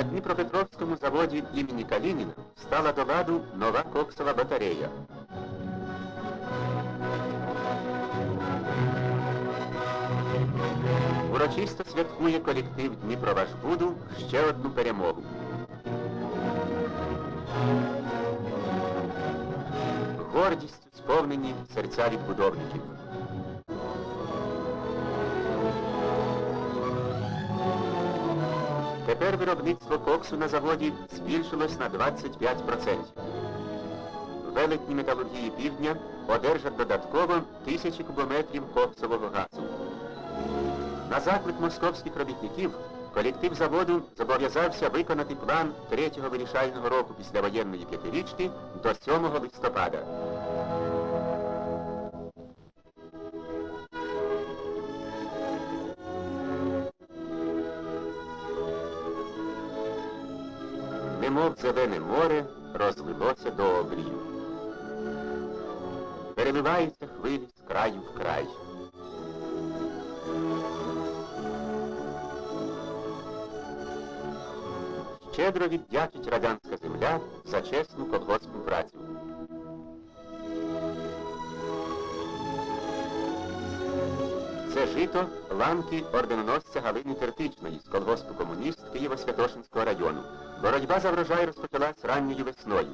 На Дніпропетровському заводі імені Калініна стала до ладу нова коксова батарея. Урочисто святкує колектив Дніпроважбуду ще одну перемогу. Гордістю сповнені серця відбудовників. Тепер виробництво коксу на заводі збільшилось на 25%. Велетні металургії півдня одержать додатково тисячі кубометрів коксового газу. На заклик московських робітників колектив заводу зобов'язався виконати план третього вирішального року післявоєнної п'ятирічки до 7 листопада. Немов зелене море розлилося до обрію. Переливаються хвилі з краю в край. Щедро віддячить радянська земля за чесну колгоспну працю. Це жито ланки орденоносця Галини Терпічної з колгоспу комуніст Києво-Святошинського району. Боротьба за врожай розпочалась ранньою весною.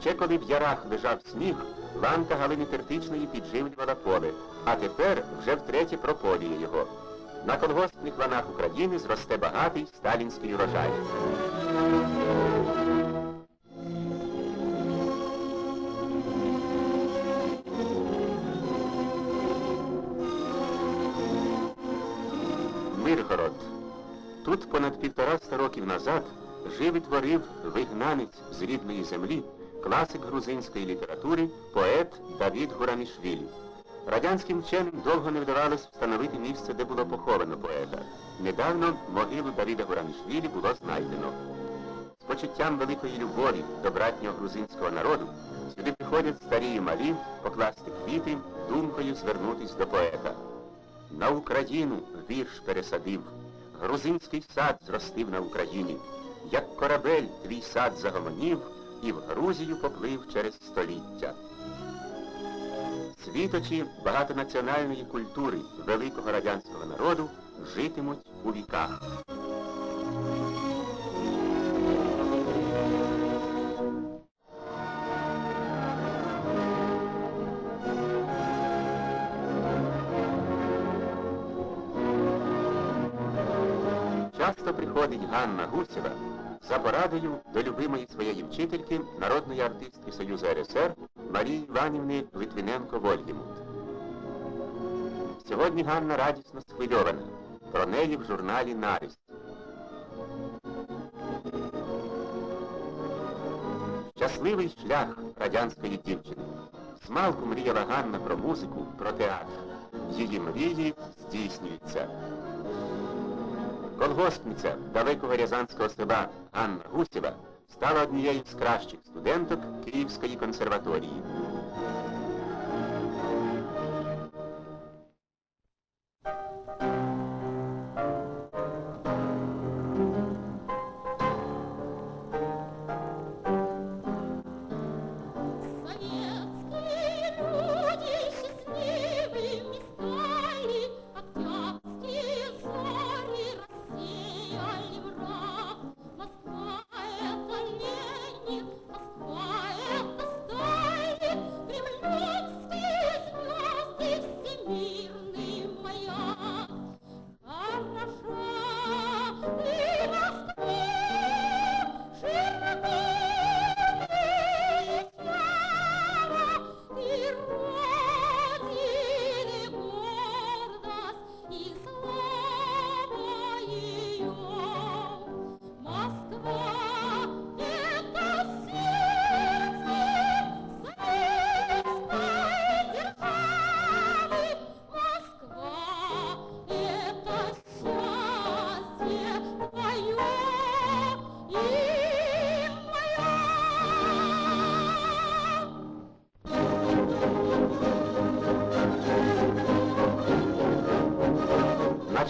Ще коли в ярах лежав сніг, ланка Галини Терпічної підживлювала поле, а тепер вже втретє прополює його. На колгоспних ланах України зросте багатий сталінський урожай. Миргород. Тут понад півтораста років назад жив і творив вигнанець з рідної землі, класик грузинської літератури, поет Давід Гуранішвілі. Радянським вченим довго не вдавалось встановити місце, де було поховано поета. Недавно могилу Давіда Гуранішвілі було знайдено. З почуттям великої любові до братнього грузинського народу сюди приходять старі і малі покласти квіти, думкою звернутись до поета. На Україну вірш пересадив, грузинський сад зростив на Україні, як корабель твій сад загомонів і в Грузію поплив через століття. Світочі багатонаціональної культури великого радянського народу житимуть у віках. Часто приходить Ганна Гусєва за порадою до любимої своєї вчительки, народної артистки Союзу РСР Марії Іванівни Литвиненко Вольгімут. Сьогодні Ганна радісно схвильована. Про неї в журналі Наріст. Щасливий шлях радянської дівчини. Змалку мріяла Ганна про музику, про театр. Її мрії здійснюються. Колгоспниця далекого рязанського села Анна Гусєва стала однією з кращих студенток Київської консерваторії.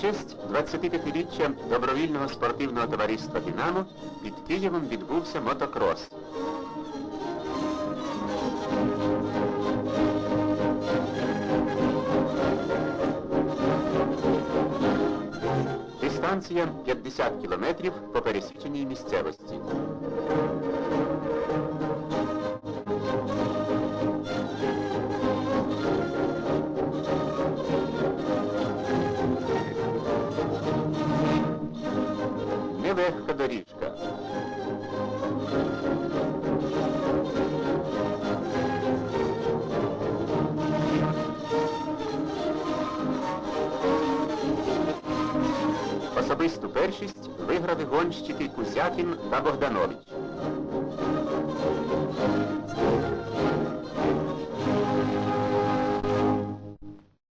Честь 25-річчя добровільного спортивного товариства «Динамо» під Києвом відбувся мотокрос. Дистанція 50 кілометрів по пересіченій місцевості. Нелегка доріжка. Особисту першість виграли гонщики Кузякін та Богданович.